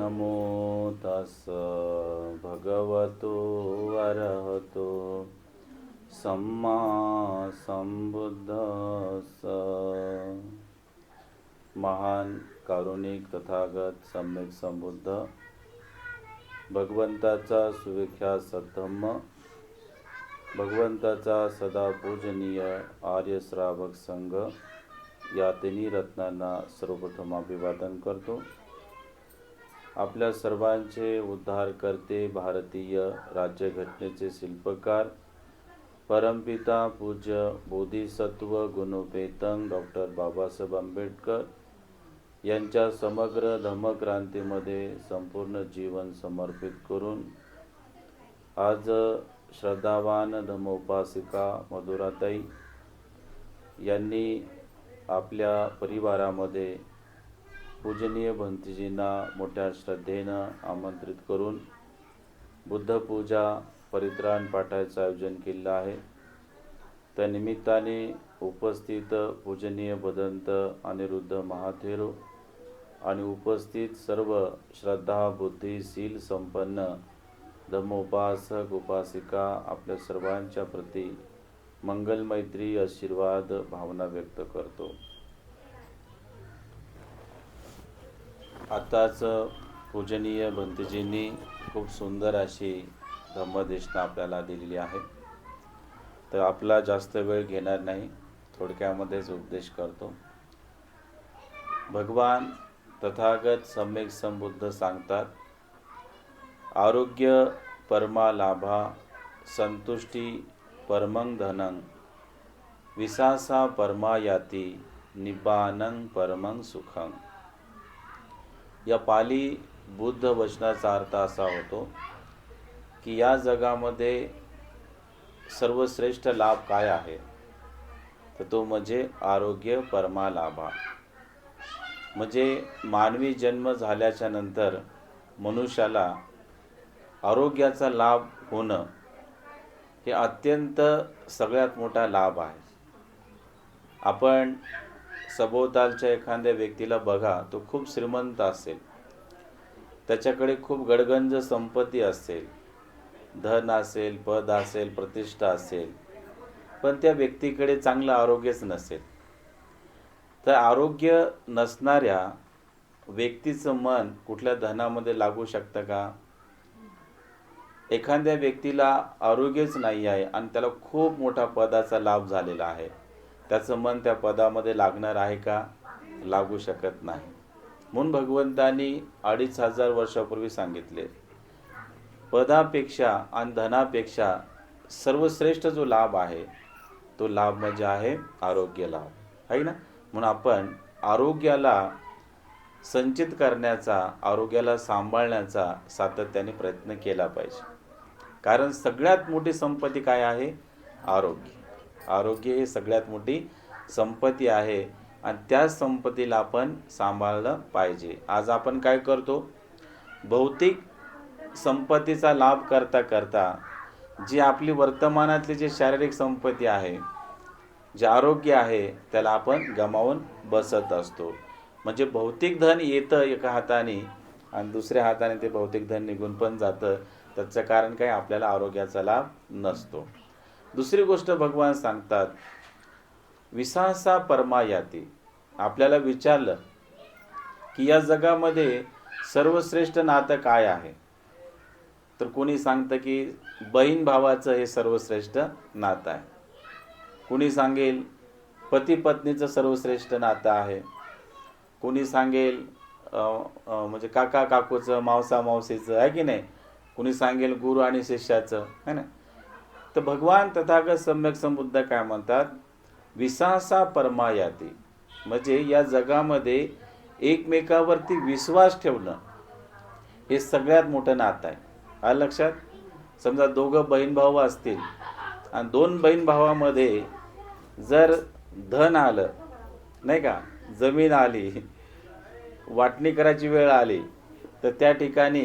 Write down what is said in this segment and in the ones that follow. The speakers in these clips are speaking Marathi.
नमो तस् भगवतो अरहतो सम्मा संबुद्धस महान कारुणिक तथागत सम्यक संबुद्ध भगवंताचा सुविख्यात सद्धम्म। भगवंताचा सदा पूजनीय आर्य श्रावक संघ। या तिन्ही रत्नांना सर्वप्रथम अभिवादन करतो। आपल्या सर्वांचे उद्धार करते भारतीय राज्यघटनेचे शिल्पकार परमपिता पूज्य बोधिसत्व गुणोपेतंग डॉक्टर बाबासाहेब आंबेडकर यांच्या समग्र धम्मक्रांतीमध्ये संपूर्ण जीवन समर्पित करून आज श्रद्धावान धम्मोपासिका मधुराताई यांनी आपल्या परिवारामध्ये पूजनीय भंतीजींना मोठ्या श्रद्धेनं आमंत्रित करून बुद्धपूजा परित्राण पाठायचं आयोजन केलं आहे. त्या निमित्ताने उपस्थित पूजनीय भदंत अनिरुद्ध महाथेरो आणि उपस्थित सर्व श्रद्धा बुद्धी शील संपन्न धम्मोपासक उपासिका आपल्या सर्वांच्या प्रती मंगलमैत्री आशीर्वाद भावना व्यक्त करतो. आताच पूजनीय भंतजींनी खूप सुंदर अशी धम्मदेशना आपल्याला दिलेली आहे. तर आपला जास्त वेळ घेणार नाही थोडक्यामध्येच उपदेश करतो. भगवान तथागत सम्यक संबुद्ध सांगतात आरोग्य परमा लाभा संतुष्टी परमंग धनंग विसासा परमा याती निबानं परमंग सुखं या पाली बुद्ध वचनाचा अर्थ असा होतो की या जगामध्ये सर्वश्रेष्ठ लाभ काय आहे? तर तो म्हणजे आरोग्य परमालाभा. म्हणजे मानवी जन्म झाल्याच्यानंतर मनुष्याला आरोग्याचा लाभ होणं हे अत्यंत सगळ्यात मोठा लाभ आहे. आपण सभोवतालच्या एखाद्या व्यक्तीला बघा तो खूप श्रीमंत असेल. त्याच्याकडे खूप गडगंज संपत्ती असेल. धन असेल पद असेल प्रतिष्ठा असेल. पण त्या व्यक्तीकडे चांगलं आरोग्यच नसेल. तर आरोग्य नसणाऱ्या व्यक्तीचं मन कुठल्या धनामध्ये लागू शकतं का? एखाद्या व्यक्तीला आरोग्यच नाही आहे आणि त्याला खूप मोठा पदाचा लाभ झालेला आहे. त्याचं मन त्या पदामध्ये लागणार आहे का? लागू शकत नाही. म्हणून भगवंतांनी अडीच हजार वर्षापूर्वी सांगितले पदापेक्षा आणि धनापेक्षा सर्वश्रेष्ठ जो लाभ आहे तो लाभ म्हणजे आहे आरोग्य लाभ. आहे ना? म्हणून आपण आरोग्याला संचित करण्याचा आरोग्याला सांभाळण्याचा सातत्याने प्रयत्न केला पाहिजे. कारण सगळ्यात मोठी संपत्ती काय आहे? आरोग्य. आरोग्य ही सगळ्यात मोठी संपत्ती आहे आणि त्या संपत्तीला आपण सांभाळलं पाहिजे. आज आपण काय करतो? भौतिक संपत्तीचा लाभ करता करता जी आपली वर्तमानातली जी शारीरिक संपत्ती आहे जे आरोग्य आहे त्याला आपण गमावून बसत असतो. म्हणजे भौतिक धन येतं एका हाताने आणि दुसऱ्या हाताने ते भौतिक धन निघून पण जातं. त्याचं कारण काय? आपल्याला आरोग्याचा लाभ नसतो. दुसरी गोष्ट भगवान सांगतात विसासा परमा याती. आपल्याला विचारलं की या जगामध्ये सर्वश्रेष्ठ नातं काय आहे? तर कोणी सांगतं की बहीण भावाचं हे सर्वश्रेष्ठ नातं आहे. कोणी सांगेल पती पत्नीचं सर्वश्रेष्ठ नातं आहे. कोणी सांगेल म्हणजे काका काकूचं मावसा मावशीचं आहे की नाही? कुणी सांगेल गुरु आणि शिष्याचं है ना? तर भगवान तथागत सम्यक संबुद्ध काय म्हणतात? विसासा परमायाती. म्हणजे या जगामध्ये एकमेकावरती विश्वास ठेवणं. हे सगळ्यात मोठं नातं आहे. हा लक्षात? समजा दोघं बहीण भाऊ असतील आणि दोन बहीण भावामध्ये जर धन आलं नाही का? जमीन आली वाटणी करायची वेळ आली तर त्या ठिकाणी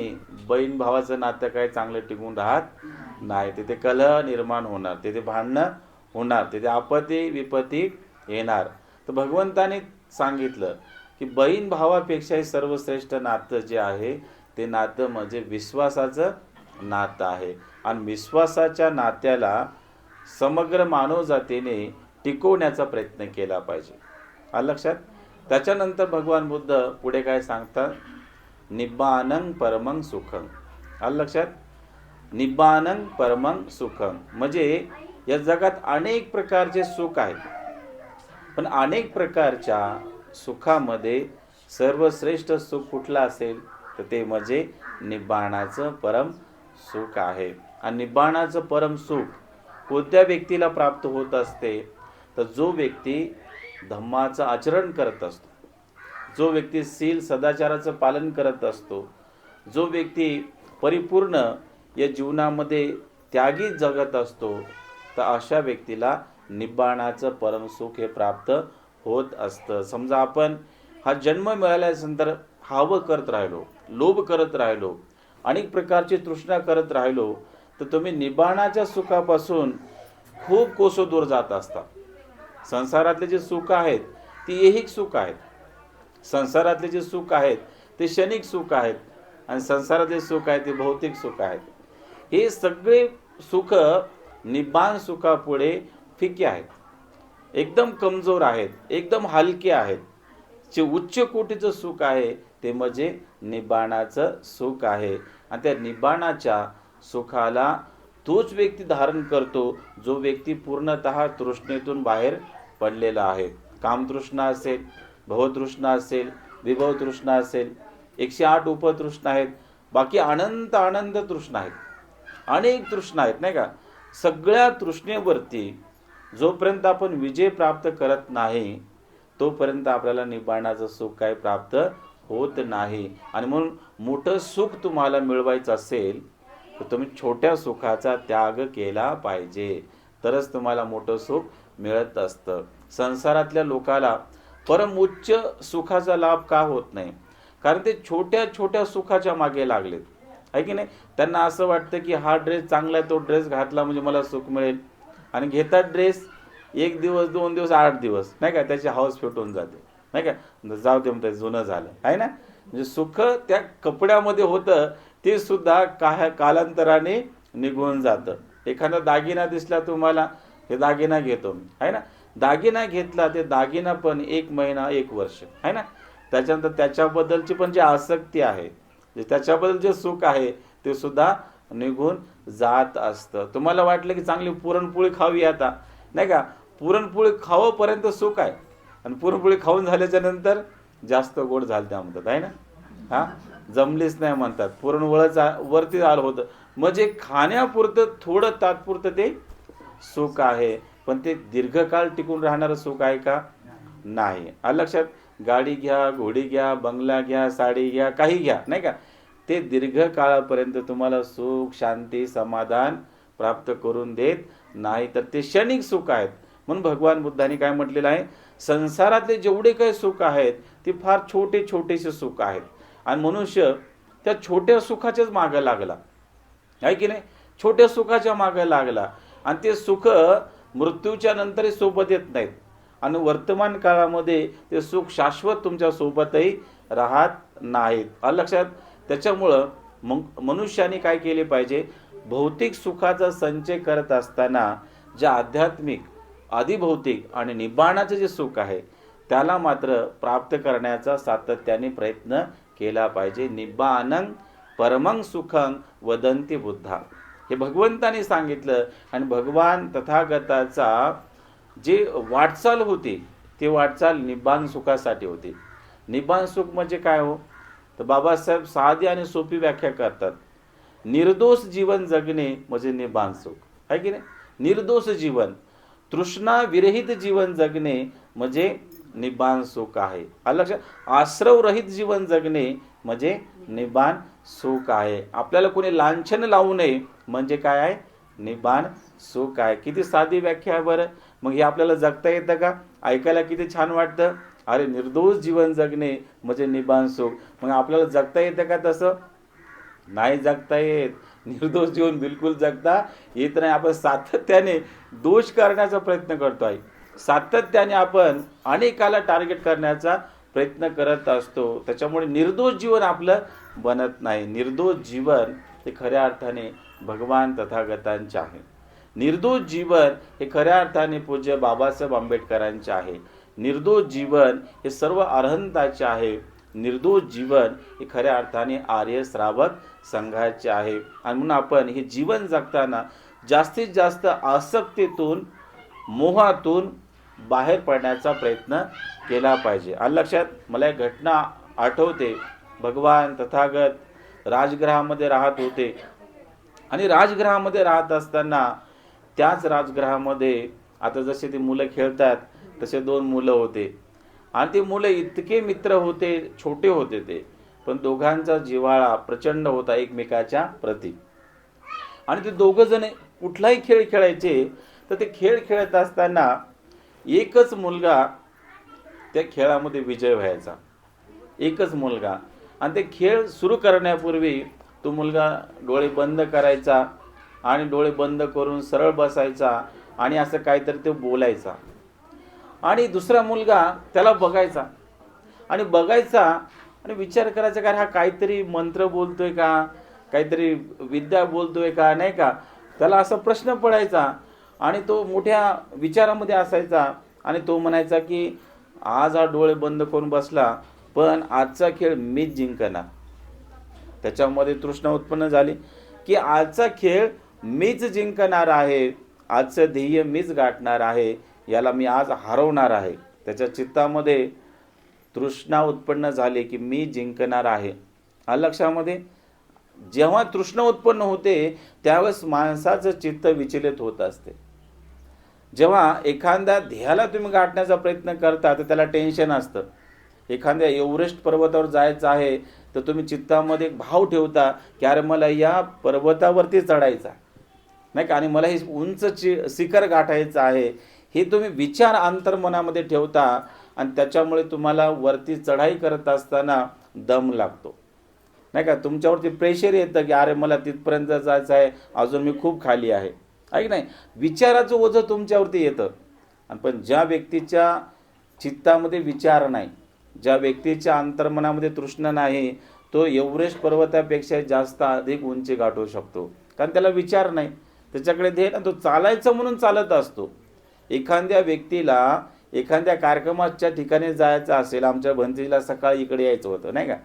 बहीण भावाचं नातं काय चांगलं टिकून राहत? नाही. तिथे कलह निर्माण होणार तिथे भांडणं होणार तिथे आपत्ती विपत्ती येणार. तर भगवंताने सांगितलं की बहीण भावापेक्षाही सर्वश्रेष्ठ नातं जे आहे ते नातं म्हणजे विश्वासाचं नातं आहे. आणि विश्वासाच्या नात्याला समग्र मानवजातीने टिकवण्याचा प्रयत्न केला पाहिजे. आलं लक्षात? त्याच्यानंतर भगवान बुद्ध पुढे काय सांगतात? निब्बानंग परमंग सुखंग आलं लक्षात? निब्बानं परमं सुखं. म्हणजे या जगात अनेक प्रकारचे सुख आहेत. पण अनेक प्रकारच्या सुखामध्ये सर्वश्रेष्ठ सुख कुठलं असेल? तर ते म्हणजे निब्बाणाचं परम सुख आहे. आणि निब्बाणाचं परम सुख कोणत्या व्यक्तीला प्राप्त होत असते? तर जो व्यक्ती धम्माचं आचरण करत असतो जो व्यक्ती सील सदाचाराचं पालन करत असतो जो व्यक्ती परिपूर्ण या जीवनामध्ये त्यागी जगत असतो तर अशा व्यक्तीला निब्बाणाचं परमसुख हे प्राप्त होत असतं. समजा आपण हा जन्म मिळाल्यानंतर हावं करत राहिलो लोभ करत राहिलो अनेक प्रकारची तृष्णा करत राहिलो तर तुम्ही निबाणाच्या सुखापासून खूप कोसो दूर जात असता. संसारातले जे सुख आहेत ती ऐहिक सुख आहेत. संसारातले जे सुख आहेत ते क्षणिक सुख आहेत. आणि संसारातले सुख आहे ते भौतिक सुख आहेत. हे सगळे सुख निब्बाण सुखापुढे फिके आहेत. एकदम कमजोर आहेत एकदम हलके आहेत. जे उच्च कोटीचं सुख आहे ते म्हणजे निब्बाणाचं सुख आहे. आणि त्या निब्बाणाच्या सुखाला तोच व्यक्ती धारण करतो जो व्यक्ती पूर्णत तृष्णेतून बाहेर पडलेला आहे. कामतृष्णा असेल भवतृष्णा असेल विभवतृष्णा असेल एकशे आठ उपतृष्णा आहेत बाकी अनंत आनंद तृष्णा आहेत. अनेक तृष्णा आहेत नाही का? सगळ्या तृष्णेवरती जोपर्यंत आपण विजय प्राप्त करत नाही तोपर्यंत आपल्याला निबाणाचं सुख काय प्राप्त होत नाही. आणि म्हणून मोठं सुख तुम्हाला मिळवायचं असेल तर तुम्ही छोट्या सुखाचा त्याग केला पाहिजे. तरच तुम्हाला मोठं सुख मिळत असतं. संसारातल्या लोकाला परम उच्च सुखाचा लाभ का होत नाही? कारण ते छोट्या छोट्या सुखाच्या मागे लागलेत. आहे की नाही? त्यांना असं वाटतं की हा ड्रेस चांगला आहे तो ड्रेस घातला म्हणजे मला सुख मिळेल. आणि घेतात ड्रेस एक दिवस दोन दिवस आठ दिवस. नाही का? त्याची हाऊस फेटून जाते. नाही का? जाऊ दे म्हणते जुनं झालं. आहे ना? म्हणजे सुख त्या कपड्यामध्ये होतं ते सुद्धा का कालांतराने निघून जातं. एखादा दागिना दिसला तुम्हाला हे दागिना घेतो मी. आहे ना? दागिना घेतला ते दागिना पण एक महिना एक वर्ष. आहे ना? त्याच्यानंतर त्याच्याबद्दलची पण जी आसक्ती आहे त्याच्याबद्दल जे सुख आहे ते सुद्धा निघून जात असतं. तुम्हाला वाटलं की चांगली पुरणपोळी खावी आता? नाही का? पुरणपोळी खावंपर्यंत सुख आहे. आणि पुरणपोळी खाऊन झाल्याच्यानंतर जास्त गोड झालं त्या म्हणतात आहे ना? हा? जमलीच नाही म्हणतात. पुरण वळच वरती आलं होतं. म्हणजे खाण्यापुरतं थोडं तात्पुरतं ते सुख आहे. पण ते दीर्घकाळ टिकून राहणारं सुख आहे का? नाही. लक्षात गाडी घ्या घोडी घ्या बंगला घ्या साडी घ्या काही घ्या नाही का? ते दीर्घकाळापर्यंत तुम्हाला सुख शांती समाधान प्राप्त करून देत नाही तर ते क्षणिक सुख आहेत. म्हणून भगवान बुद्धांनी काय म्हटलेलं आहे? संसारातले जेवढे काही सुख आहेत ते फार छोटे छोटेसे सुख आहेत. आणि मनुष्य त्या छोट्या सुखाच्याच मागं लागला. आहे की नाही? छोट्या सुखाच्या मागं लागला. आणि ते सुख मृत्यूच्या नंतरही सोबत येत नाहीत. आणि वर्तमान काळामध्ये ते सुख शाश्वत तुमच्या सोबतही राहत नाहीत. लक्षात त्याच्यामुळं मग मनुष्याने काय केले पाहिजे? भौतिक सुखाचा संचय करत असताना ज्या आध्यात्मिक आदिभौतिक आणि निबाणाचं जे सुख आहे त्याला मात्र प्राप्त करण्याचा सातत्याने प्रयत्न केला पाहिजे. निब्बानं परमंग सुखंग वदंती बुद्धा. हे भगवंताने सांगितलं आणि भगवान तथागताचा जे वाटचाल होती ती वाटचाल निब्बान सुखासाठी होती. निब्बान सुख म्हणजे काय हो? तर बाबासाहेब साधी आणि सोपी व्याख्या करतात. निर्दोष जीवन जगणे म्हणजे निब्बान सुख. आहे की नाही? निर्दोष जीवन तृष्णा विरहित जीवन जगणे म्हणजे निब्बान सुख आहे. लक्षात आश्रवरहित जीवन जगणे म्हणजे निबाण सुख आहे. आपल्याला कोणी लांछन लावू नये म्हणजे काय आहे? निबाण सुख आहे किती साधी व्याख्या आहे बरं? मग हे आपल्याला जगता येतं का? ऐकायला किती छान वाटतं? अरे निर्दोष जीवन जगणे म्हणजे निबाण सुख मग आपल्याला जगता येतं का तसं? नाही जगता येत. निर्दोष जीवन बिलकुल जगता येत नाही. आपण सातत्याने दोष करण्याचा प्रयत्न करतो आहे सातत्याने आपण अनेकाला टार्गेट करण्याचा प्रयत्न करत असतो. त्याच्यामुळे निर्दोष जीवन आपलं बनत नाही. निर्दोष जीवन हे खऱ्या अर्थाने भगवान तथागतांचे आहे. निर्दोष जीवन हे खऱ्या अर्थाने पूज्य बाबासाहेब आंबेडकरांचे आहे. निर्दोष जीवन हे सर्व अर्हंताचे आहे. निर्दोष जीवन हे खऱ्या अर्थाने आर्य श्रावक संघाचे आहे. आणि म्हणून आपण हे जीवन जगताना जास्तीत जास्त आसक्तीतून मोहातून बाहेर पडण्याचा प्रयत्न केला पाहिजे. आणि लक्षात मला एक घटना आठवते. भगवान तथागत राजगृहामध्ये राहत होते. आणि राजगृहामध्ये राहत असताना त्याच राजगृहामध्ये आता जसे ते मुलं खेळतात तसे दोन मुलं होते. आणि ते मुलं इतके मित्र होते छोटे होते ते पण दोघांचा जिव्हाळा प्रचंड होता एकमेकाच्या प्रती. आणि ते दोघं जण कुठलाही खेळ खेळायचे तर ते खेळ खेळत असताना एकच मुलगा त्या खेळामध्ये विजय व्हायचा. एकच मुलगा. आणि ते खेळ सुरू करण्यापूर्वी तो मुलगा डोळे बंद करायचा आणि डोळे बंद करून सरळ बसायचा आणि असं काहीतरी तो बोलायचा. आणि दुसरा मुलगा त्याला बघायचा. आणि बघायचा आणि विचार करायचा का हा काहीतरी मंत्र बोलतोय का? काहीतरी विद्या बोलतोय का? नाही का? त्याला असा प्रश्न पडायचा आणि तो मोठ्या विचारामध्ये असायचा आणि तो म्हणायचा की आज हा डोळे बंद करून बसला पण आजचा खेळ मीच जिंकणार. त्याच्यामध्ये तृष्णा उत्पन्न झाली. की आजचा खेळ मीच जिंकणार आहे आजचं ध्येय मीच गाठणार आहे याला मी आज हरवणार आहे. त्याच्या चित्तामध्ये तृष्णा उत्पन्न झाली की मी जिंकणार आहे. हा लक्षामध्ये? जेव्हा तृष्णा उत्पन्न होते त्यावेळेस माणसाचं चित्त विचलित होत असते. जेव्हा एखाद्या ध्येयाला तुम्ही गाठण्याचा प्रयत्न करता तर त्याला टेन्शन असतं. एखाद्या एव्हरेस्ट पर्वतावर जायचं आहे तर तुम्ही चित्तामध्ये एक भाव ठेवता की अरे मला या पर्वतावरती चढायचा नाही का? आणि मला हे उंच चि शिखर गाठायचं आहे. हे तुम्ही विचार अंतर्मनामध्ये ठेवता आणि त्याच्यामुळे तुम्हाला वरती चढाई करत असताना दम लागतो. नाही का? तुमच्यावरती प्रेशर येतं की अरे मला तिथपर्यंत जायचं आहे. अजून मी खूप खाली आहे. आहे की नाही? विचाराचं ओझं तुमच्यावरती येतं. आणि पण ज्या व्यक्तीच्या चित्तामध्ये विचार नाही ज्या व्यक्तीच्या अंतर्मनामध्ये तृष्णा नाही तो एव्हरेस्ट पर्वतापेक्षा जास्त अधिक उंची गाठवू शकतो. कारण त्याला विचार नाही. त्याच्याकडे ध्येय ना तो चालायचं म्हणून चालत असतो. एखाद्या व्यक्तीला एखाद्या कार्यक्रमाच्या ठिकाणी जायचं असेल आमच्या भंतीला सकाळी इकडे यायचं होतं नाही का?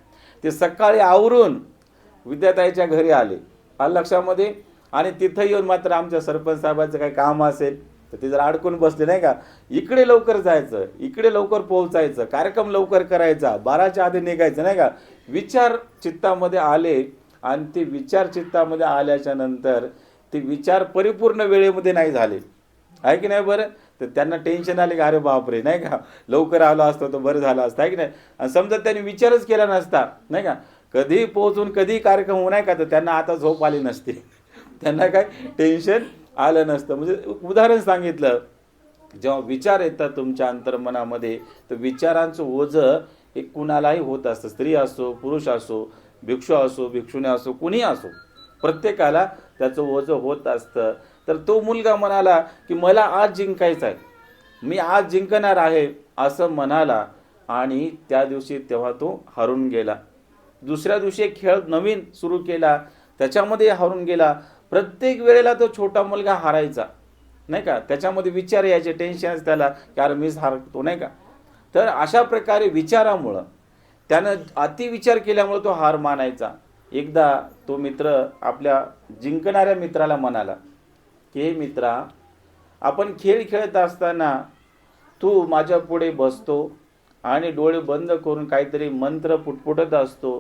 ते सकाळी आवरून विद्याताईच्या घरी आले. आलं लक्षामध्ये? आणि तिथं येऊन मात्र आमच्या सरपंच साहेबांचं काही काम असेल तर ते जर अडकून बसले नाही का? इकडे लवकर जायचं इकडे लवकर पोहोचायचं कार्यक्रम लवकर करायचा बाराच्या आधी निघायचं नाही का? विचार चित्तामध्ये आले आणि ते विचार चित्तामध्ये आल्याच्यानंतर ते विचार परिपूर्ण वेळेमध्ये नाही झाले. आहे की नाही बरं? तर त्यांना टेन्शन आले की अरे बापरे! नाही का? लवकर आलो असतो तर बरं झालं असतं. आहे की नाही? आणि समजा त्यांनी विचारच केला नसता नाही का? कधी पोहोचून कधी कार्यक्रम होऊ नाही का? तर त्यांना आता झोप आली नसती. त्यांना काय? टेन्शन आलं नसतं. म्हणजे उदाहरण सांगितलं. जेव्हा विचार येतात तुमच्या अंतर्मनामध्ये तर विचारांचं ओझं हे कुणालाही होत असतं. स्त्री असो पुरुष असो भिक्षू असो भिक्षुणी असो कुणी असो प्रत्येकाला त्याचं ओझं होत असतं. तर तो मुलगा म्हणाला की मला आज जिंकायचं आहे. मी आज जिंकणार आहे असं म्हणाला आणि त्या दिवशी तेव्हा तो हरून गेला. दुसऱ्या दिवशी खेळ नवीन सुरू केला. त्याच्यामध्ये हरून गेला. प्रत्येक वेळेला तो छोटा मुलगा हारायचा नाही का? त्याच्यामध्ये विचार यायचे टेन्शन त्याला की अरे मीच हारतो नाही का? तर अशा प्रकारे विचारामुळं त्यानं अतिविचार केल्यामुळं तो हार मानायचा. एकदा तो मित्र आपल्या जिंकणाऱ्या मित्राला म्हणाला की हे मित्रा आपण खेळ खेळत असताना तू माझ्या पुढे बसतो आणि डोळे बंद करून काहीतरी मंत्र पुटपुटत असतो.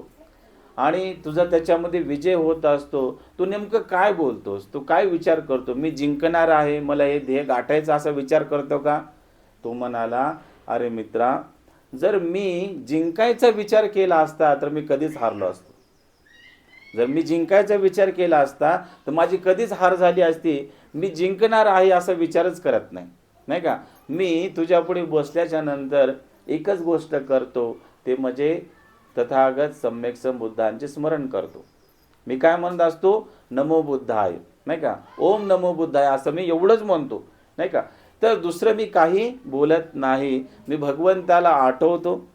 आणि तुझा त्याच्यामध्ये विजय होत असतो तू नेमकं काय बोलतोस? तू काय विचार करतो? मी जिंकणार आहे मला हे ध्येय गाठायचं असा विचार करतो का? तो म्हणाला अरे मित्रा जर मी जिंकायचा विचार केला असता तर मी कधीच हारलो असतो. जर मी जिंकायचा विचार केला असता तर माझी कधीच हार झाली असती. मी जिंकणार आहे असा विचारच करत नाही. नाही का? मी तुझ्यापुढे बसल्याच्या नंतर एकच गोष्ट करतो ते म्हणजे तथागत सम्यक संबुद्धांचे स्मरण करतो. मी काय म्हणत असतो? नमो बुद्धाय. नाही का? ओम नमो बुद्धाय असं मी एवढंच म्हणतो. नाही का? तर दुसरं मी काही बोलत नाही. मी भगवंताला आठवतो.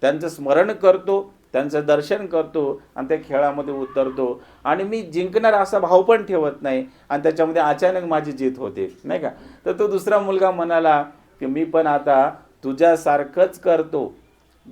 त्यांचं स्मरण करतो. त्यांचं दर्शन करतो. आणि त्या खेळामध्ये उतरतो. आणि मी जिंकणार असा भाव पण ठेवत नाही. आणि त्याच्यामध्ये अचानक माझी जीत होते. नाही का? तर तो दुसरा मुलगा म्हणाला की मी पण आता तुझ्यासारखंच करतो.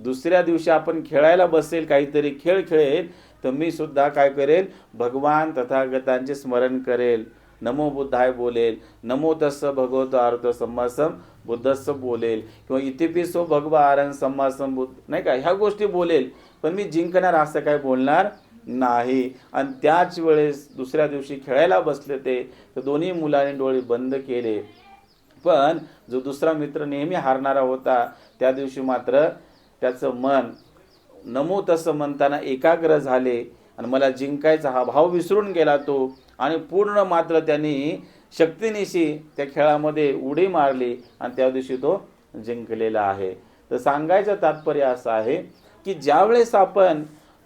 दुसऱ्या दिवशी आपण खेळायला बसेल काहीतरी खेळ खेळेल तर मी सुद्धा काय करेल भगवान तथागतांचे स्मरण करेल. नमो बुद्धाय बोलेल नमो तस्स भगवत अर्थ सम्मासम बुद्धस्स बोलेल. किंवा इतिपिसो भगवा आरण सम्मासम बुद्ध नाही का? ह्या गोष्टी बोलेल पण मी जिंकणार असं काय बोलणार नाही. आणि त्याच वेळेस दुसऱ्या दिवशी खेळायला बसले ते तर दोन्ही मुलांनी डोळे बंद केले. पण जो दुसरा मित्र नेहमी हारणारा होता त्या दिवशी मात्र त्याचं मन नमो तसं म्हणताना एकाग्र झाले आणि मला जिंकायचा हा भाव विसरून गेला तो आणि पूर्ण मात्र त्यांनी शक्तीनिशी त्या खेळामध्ये उडी मारली आणि त्या दिवशी तो जिंकलेला आहे. तर सांगायचं तात्पर्य असं आहे की ज्यावेळेस आपण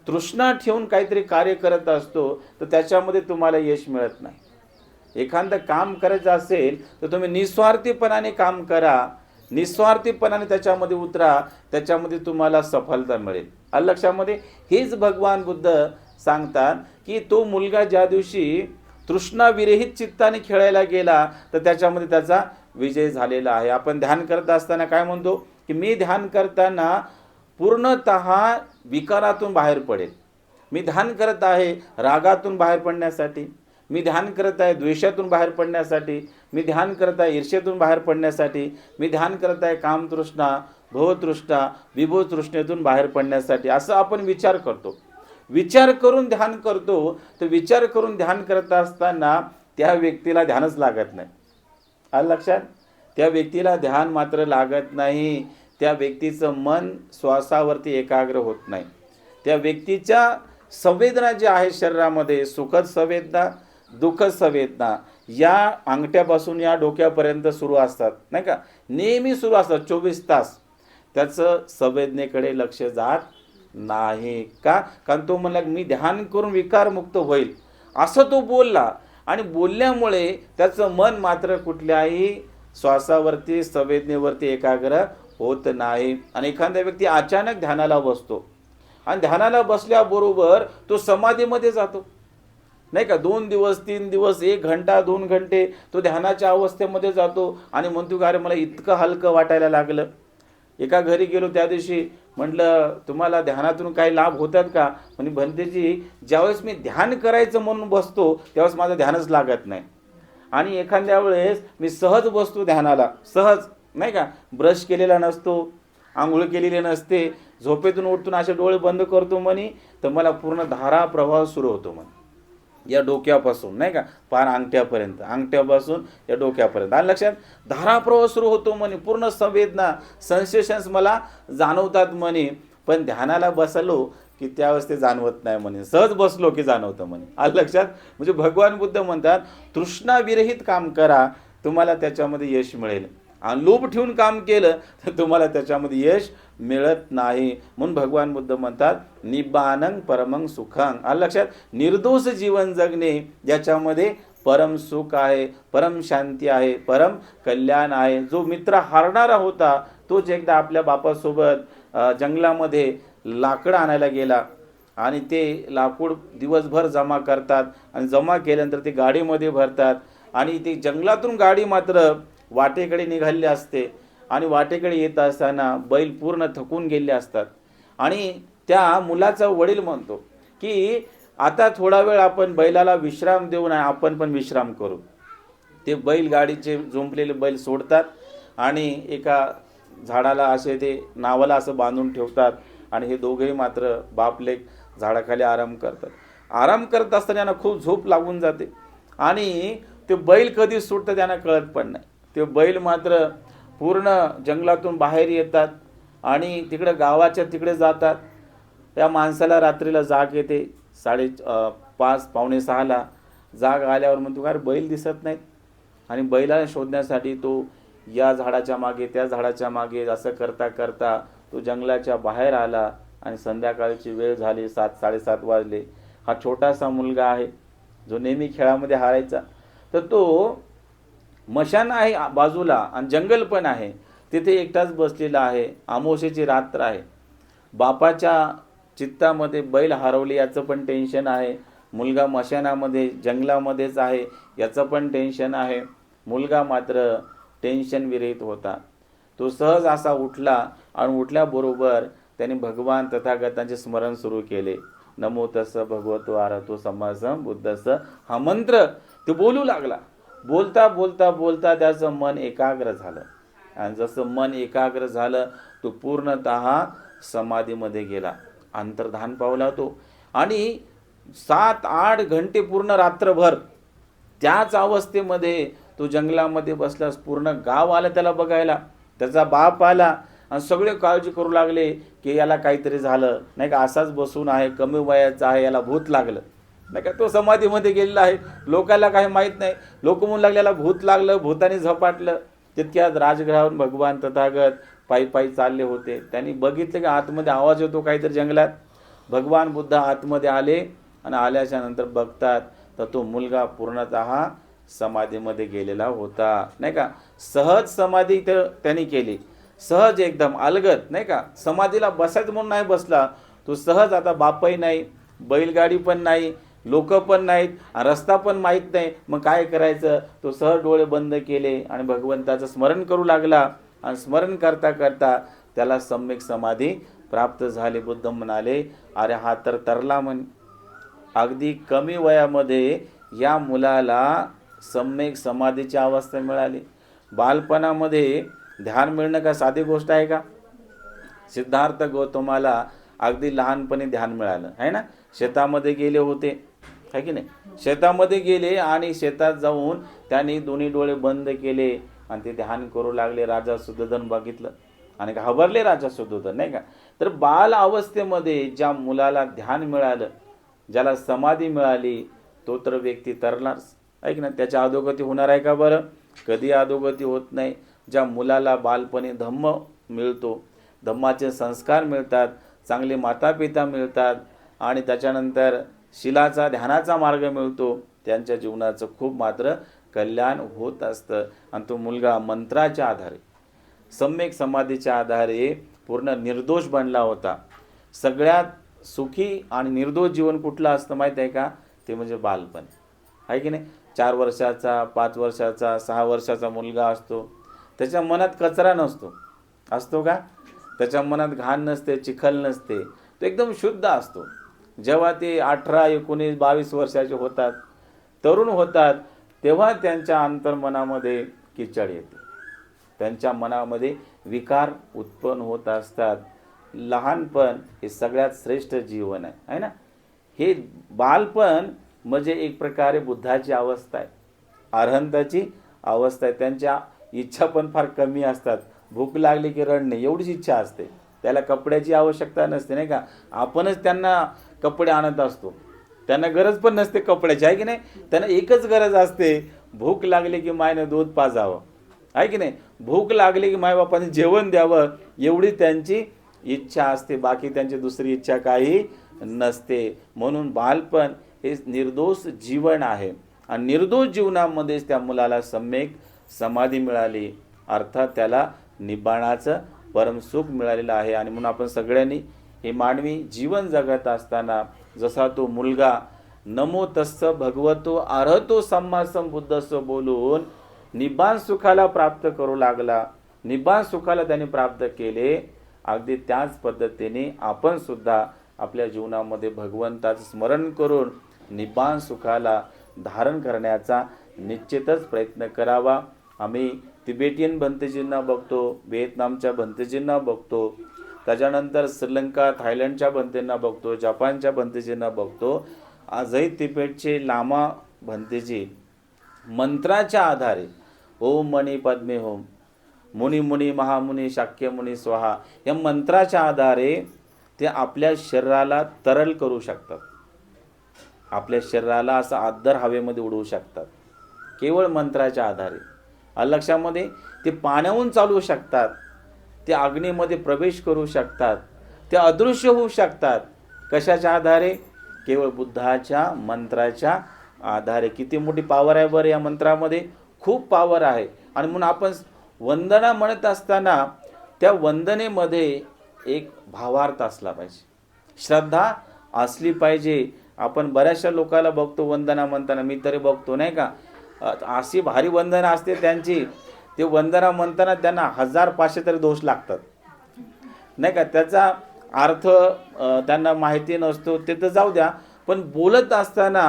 तृष्णा ठेवून काहीतरी कार्य करत असतो तर त्याच्यामध्ये तुम्हाला यश मिळत नाही. एखादं काम करायचं असेल तर तुम्ही निस्वार्थीपणाने काम करा. निस्वार्थीपणाने त्याच्यामध्ये उतरा त्याच्यामध्ये तुम्हाला सफलता मिळेल. आलं लक्षामध्ये हेच भगवान बुद्ध सांगतात की तो मुलगा ज्या दिवशी तृष्णाविरहित चित्ताने खेळायला गेला तर त्याच्यामध्ये त्याचा विजय झालेला आहे. आपण ध्यान करत असताना काय म्हणतो? की मी ध्यान करताना पूर्णत विकारातून बाहेर पडेल. मी ध्यान करत आहे रागातून बाहेर पडण्यासाठी. मी ध्यान करत आहे द्वेषातून बाहेर पडण्यासाठी मी ध्यान करत आहे ईर्षेतून बाहेर पडण्यासाठी मी ध्यान करत आहे कामतृष्णा भवतृष्णा विभोतृष्णेतून बाहेर पडण्यासाठी असं आपण विचार करतो. विचार करून ध्यान करतो तर विचार करून ध्यान करत असताना त्या व्यक्तीला ध्यानच लागत नाही. आलं लक्षात? त्या व्यक्तीला ध्यान मात्र लागत नाही. त्या व्यक्तीचं मन श्वासावरती एकाग्र होत नाही. त्या व्यक्तीच्या संवेदना ज्या आहेत शरीरामध्ये सुखद संवेदना दुःख संवेदना या अंगठ्यापासून या डोक्यापर्यंत सुरू असतात नाही का? नेहमी सुरू असतात चोवीस तास. त्याचं संवेदनेकडे लक्ष जात नाही का? कारण तो म्हणला मी ध्यान करून विकारमुक्त होईल. असं तो बोलला आणि बोलल्यामुळे त्याचं मन मात्र कुठल्याही श्वासावरती संवेदनेवरती एकाग्र होत नाही. आणि एखादा व्यक्ती अचानक ध्यानाला बसतो. आणि ध्यानाला बसल्याबरोबर तो समाधीमध्ये जातो. नाही का? दोन दिवस तीन दिवस एक घंटा दोन घंटे तो ध्यानाच्या अवस्थेमध्ये जातो आणि म्हणतो का अरे मला इतकं हलकं वाटायला लागलं. एका घरी गेलो त्या दिवशी म्हटलं तुम्हाला ध्यानातून काही लाभ होतात का? म्हणजे भंतेजी ज्यावेळेस मी ध्यान करायचं म्हणून बसतो त्यावेळेस माझं ध्यानच लागत नाही. आणि एखाद्या वेळेस मी सहज बसतो ध्यानाला सहज नाही का? ब्रश केलेला नसतो आंघोळ केलेली नसते झोपेतून उठून असे डोळे बंद करतो म्हणे तर मला पूर्ण धारा प्रवाह सुरू होतो म्हणे. या डोक्यापासून नाही का? पार अंगठ्यापर्यंत अंगठ्यापासून या डोक्यापर्यंत. आणि लक्षात धाराप्रवाह सुरू होतो म्हणे पूर्ण संवेदना सेन्सेशन्स मला जाणवतात म्हणे. पण ध्यानाला बसलो की त्यावेळेस ते जाणवत नाही म्हणे. सहज बसलो की जाणवतं म्हणे. आलं लक्षात म्हणजे भगवान बुद्ध म्हणतात तृष्णाविरहित काम करा तुम्हाला त्याच्यामध्ये यश मिळेल. लोभ ठेवून काम केलं तर तुम्हाला त्याच्यामध्ये यश मिळत नाही. म्हणून भगवान बुद्ध म्हणतात निबानंग परमंग सुखांग आलं लक्षात? निर्दोष जीवन जगणे ज्याच्यामध्ये परम सुख आहे परम शांती आहे परम कल्याण आहे. जो मित्र हारणारा होता तोच एकदा आपल्या बापासोबत जंगलामध्ये लाकडं आणायला गेला. आणि ते लाकूड दिवसभर जमा करतात. आणि जमा केल्यानंतर ते गाडीमध्ये भरतात. आणि ते जंगलातून गाडी मात्र वाटेकडे निघाले असते आणि वाटेकडे येत असताना बैल पूर्ण थकून गेले असतात. आणि त्या मुलाचा वडील म्हणतो की आता थोडा वेळ आपण बैलाला विश्राम देऊन आपण पण विश्राम करू. ते बैल गाडीचे बैल सोडतात आणि एका झाडाला असे ते नावाला असं बांधून ठेवतात आणि हे दोघेही मात्र बापलेक झाडाखाली आराम करतात. आराम करत असताना यांना खूप झोप लागून जाते आणि ते बैल कधी सुटतं त्यांना कळत पण नाही. ते बैल मात्र पूर्ण जंगलातून बाहेर येतात आणि तिकडं गावाच्या तिकडे जातात. त्या माणसाला रात्रीला जाग येते. साडे पाच पावणे सहाला जाग आल्यावर म्हणतो का बैल दिसत नाहीत. आणि बैलाला शोधण्यासाठी तो या झाडाच्या मागे त्या झाडाच्या मागे असं करता करता तो जंगलाच्या बाहेर आला आणि संध्याकाळची वेळ झाली. सात साडेसात वाजले. हा छोटासा मुलगा आहे जो नेहमी खेळामध्ये हारायचा. तर तो मशान आहे बाजूला आणि जंगल पण आहे. तिथे एकटाच बसलेला आहे. आमोशेची रात्र आहे. बापाच्या चित्तामध्ये बैल हरवली याचं पण टेन्शन आहे. मुलगा मशानामध्ये जंगलामध्येच आहे याचं पण टेन्शन आहे. मुलगा मात्र टेन्शन विरहित होता. तो सहज असा उठला आणि उठल्याबरोबर त्याने भगवान तथागतांचे स्मरण सुरू केले. नमो तस भगवतो आरतो समासम बुद्धस हा मंत्र तो बोलू लागला. बोलता बोलता बोलता त्याचं मन एकाग्र झालं. आणि जसं मन एकाग्र झालं तो पूर्णत समाधीमध्ये गेला. अंतर्धान पावला तो. आणि सात आठ घंटे पूर्ण रात्रभर त्याच अवस्थेमध्ये तो जंगलामध्ये बसलास पूर्ण गाव आलं त्याला बघायला. त्याचा बाप आला आणि सगळे काळजी करू लागले की याला काहीतरी झालं. नाही का असाच बसून आहे कमी वयाचा आहे याला भूत लागलं. नाही का? तो समाधीमध्ये गेलेला आहे. लोकाला काही माहीत नाही. लोक म्हणून लागलेला भूत लागलं भूताने झपाटलं. तितक्यात राजग्रहावर भगवान तथागत पायी पायी चालले होते. त्यांनी बघितलं की आतमध्ये आवाज येतो काहीतरी जंगलात. भगवान बुद्ध आतमध्ये आले आणि आल्याच्यानंतर बघतात तर तो मुलगा पूर्णतः समाधीमध्ये गेलेला होता. नाही का? सहज समाधी तर त्यांनी केली. सहज एकदम अलगत नाही का? समाधीला बसायचं म्हणून नाही बसला. तो सहज आता बापही नाही बैलगाडी पण नाही लोक पण नाहीत रस्ता पण माहीत नाही. मग काय करायचं? तो सहज डोळे बंद केले आणि भगवंताचं स्मरण करू लागला. आणि स्मरण करता करता त्याला सम्यक समाधी प्राप्त झाली. बुद्ध म्हणाले अरे हा तर तरला म्हण अगदी कमी वयामध्ये या मुलाला सम्यक समाधीची अवस्था मिळाली. बालपणामध्ये ध्यान मिळणं का साधी गोष्ट आहे का? सिद्धार्थ गौतमाला अगदी लहानपणी ध्यान मिळालं आहे ना? शेतामध्ये गेले होते. आहे की नाही? शेतामध्ये गेले आणि शेतात जाऊन त्यांनी दोन्ही डोळे बंद केले आणि ते ध्यान करू लागले. राजा सुद्धोधन बघितलं आणि घाबरले राजा सुद्धोधन नाही का? तर बाल अवस्थेमध्ये ज्या मुलाला ध्यान मिळालं ज्याला समाधी मिळाली तो तर व्यक्ती तरलाच ऐक ना त्याच्या अधोगती होणार आहे का बरं? कधी अधोगती होत नाही. ज्या मुलाला बालपणी धम्म मिळतो धम्माचे संस्कार मिळतात चांगले मातापिता मिळतात आणि त्याच्यानंतर शिलाचा ध्यानाचा मार्ग मिळतो. त्यांच्या जीवनाचं खूप मात्र कल्याण होत असतं. आणि तो मुलगा मंत्राच्या आधारे सम्यक समाधीच्या आधारे पूर्ण निर्दोष बनला होता. सगळ्यात सुखी आणि निर्दोष जीवन कुठलं असतं माहीत आहे का? ते म्हणजे बालपण. आहे की नाही? चार वर्षाचा पाच वर्षाचा सहा वर्षाचा मुलगा असतो. त्याच्या मनात कचरा नसतो. असतो का? त्याच्या मनात घाण नसते चिखल नसते. तो एकदम शुद्ध असतो. जेव्हा ते अठरा एकोणीस बावीस वर्षाचे होतात तरुण होतात तेव्हा त्यांच्या अंतर्मनामध्ये किचड येते. त्यांच्या मनामध्ये विकार उत्पन्न होत असतात. लहानपण हे सगळ्यात श्रेष्ठ जीवन आहे है ना? हे बालपण म्हणजे एक प्रकारे बुद्धाची अवस्था आहे. अरहंताची अवस्था आहे. त्यांच्या इच्छा पण फार कमी असतात. भूक लागली की रडणे एवढीच इच्छा असते. त्याला कपड्याची आवश्यकता नसते नाही का? आपणच त्यांना कपडे आणत असतो. त्यांना गरज पण नसते कपड्याची आहे की नाही? त्यांना एकच गरज असते भूक लागली की मायनं दूध पाजावं. आहे की नाही? भूक लागली की मायबापाने जेवण द्यावं एवढी त्यांची इच्छा असते. बाकी त्यांची दुसरी इच्छा काही नसते. म्हणून बालपण हे निर्दोष जीवन आहे. आणि निर्दोष जीवनामध्येच त्या मुलाला सम्यक समाधी मिळाली. अर्थात त्याला निबाणाचं परमसुख मिळालेलं आहे. आणि म्हणून आपण सगळ्यांनी हे मानवी जीवन जगत असताना जसा तो मुलगा नमो तस्स भगवतो अर्हतो सम्मासम बुद्धस्व बोलून निबाण सुखाला प्राप्त करू लागला. निबान सुखाला त्याने प्राप्त केले. अगदी त्याच पद्धतीने आपण सुद्धा आपल्या जीवनामध्ये भगवंताचं स्मरण करून निबान सुखाला धारण करण्याचा निश्चितच प्रयत्न करावा. आम्ही तिबेटियन भंतजींना बघतो व्हिएतनामच्या भंतजींना बघतो. त्याच्यानंतर श्रीलंका थायलंडच्या भंतेंना बघतो जपानच्या भंतेजींना बघतो. आजही तिबेटचे लामा भंतेजी मंत्राच्या आधारे ओम मणी पद्मे होम मुनी मुनी महामुनी शाक्य मुनी स्वाहा या मंत्राच्या आधारे ते आपल्या शरीराला तरल करू शकतात. आपल्या शरीराला असं आदर हवेमध्ये उडवू शकतात. केवळ मंत्राच्या आधारे. आलं लक्षामध्ये ते पाण्याहून चालवू शकतात. ते अग्नीमध्ये प्रवेश करू शकतात. ते अदृश्य होऊ शकतात. कशाच्या आधारे? केवळ बुद्धाच्या मंत्राच्या आधारे. किती मोठी पावर आहे बरं या मंत्रामध्ये? खूप पावर आहे. आणि म्हणून आपण वंदना म्हणत असताना त्या वंदनेमध्ये एक भावार्थ असला पाहिजे. श्रद्धा असली पाहिजे. आपण बऱ्याचशा लोकांना बघतो वंदना म्हणताना. मी तरी बघतो नाही का? अशी भारी वंदना असते त्यांची. ते वंदना म्हणताना त्यांना हजार पाचशे तरी दोष लागतात. नाही का? त्याचा अर्थ त्यांना माहिती नसतो ते तर जाऊ द्या पण बोलत असताना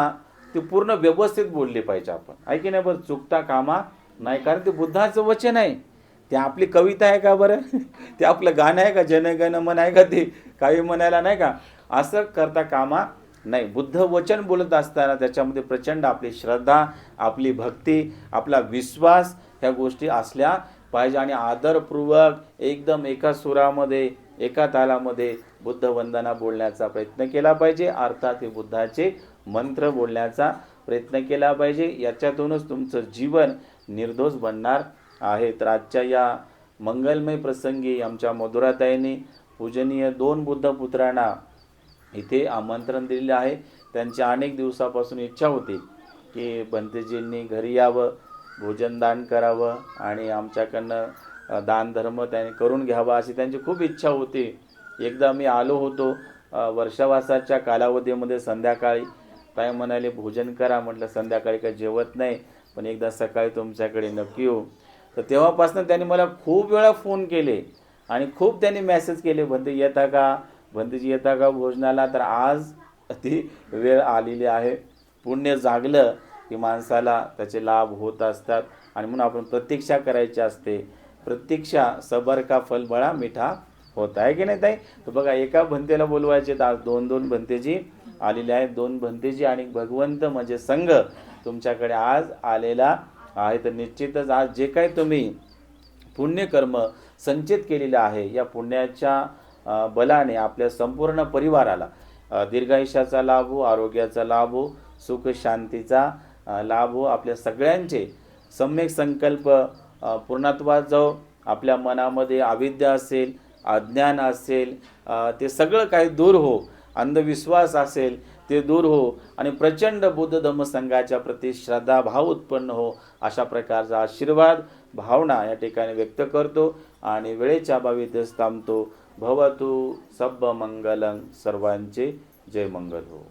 ते पूर्ण व्यवस्थित बोलले पाहिजे आपण. आहे की नाही? बरं चुकता कामा नाही कारण ते बुद्धाचं वचन आहे. ते आपली कविता आहे का बरं? ते आपलं गाणं आहे का? जनगण मन आहे का ते? काही म्हणायला नाही का? असं करता कामा नाही. बुद्ध वचन बोलत असताना त्याच्यामध्ये प्रचंड आपली श्रद्धा आपली भक्ती आपला विश्वास ह्या गोष्टी असल्या पाहिजे आणि आदरपूर्वक एकदम एका सुरामध्ये एका तालामध्ये बुद्ध वंदना बोलण्याचा प्रयत्न केला पाहिजे. अर्थात हे बुद्धाचे मंत्र बोलण्याचा प्रयत्न केला पाहिजे. याच्यातूनच तुमचं जीवन निर्दोष बनणार आहे. तर आजच्या या मंगलमय प्रसंगी आमच्या मधुराताईने पूजनीय दोन बुद्ध पुत्रांना इथे आमंत्रण दिलेलं आहे. त्यांची अनेक दिवसापासून इच्छा होती की बंतेजींनी घरी यावं. भोजनदान करावं आणि आमच्याकडनं दानधर्म त्यांनी करून घ्यावा अशी त्यांची खूप इच्छा होती. एकदा मी आलो होतो वर्षावासाच्या कालावधीमध्ये संध्याकाळी. काय म्हणाले भोजन करा. म्हटलं संध्याकाळी काही जेवत नाही पण एकदा सकाळी तुमच्याकडे नक्की येऊ. तर तेव्हापासून त्यांनी मला खूप वेळा फोन केले आणि खूप त्यांनी मेसेज केले भंती येता का? भंतीजी येता का भोजनाला? तर आज ती वेळ आलेली आहे. पुण्य जागलं की माणसाला त्याचे लाभ होत असतात आणि म्हणून आपण प्रतीक्षा करायची असते. प्रतीक्षा सबर का फल बळा मिठा होत आहे की नाही ताई? तर बघा एका भंतेला बोलवायचे तर आज दोन दोन भंतेजी आलेले आहेत. दोन भंतेजी आणि भगवंत म्हणजे संघ तुमच्याकडे आज आलेला आहे. तर निश्चितच आज जे काही तुम्ही पुण्यकर्म संचित केलेलं आहे या पुण्याच्या बलाने आपल्या संपूर्ण परिवाराला दीर्घायुष्याचा लाभ हो आरोग्याचा लाभ हो सुख शांतीचा लाभ हो आपल्या सगळ्यांचे. सम्यक संकल्प पूर्णत्वात जाऊ आपल्या मनामध्ये अविद्या असेल अज्ञान असेल ते सगळं काही दूर हो. अंधविश्वास असेल ते दूर हो. आणि प्रचंड बुद्ध धम्मसंघाच्या प्रति श्रद्धा भाव उत्पन्न हो अशा प्रकारचा आशीर्वाद भावना या ठिकाणी व्यक्त करतो आणि वेळेच्या अभावी इथेच थांबतो. भवतु सब मंगलं सर्वांचे जय मंगल हो.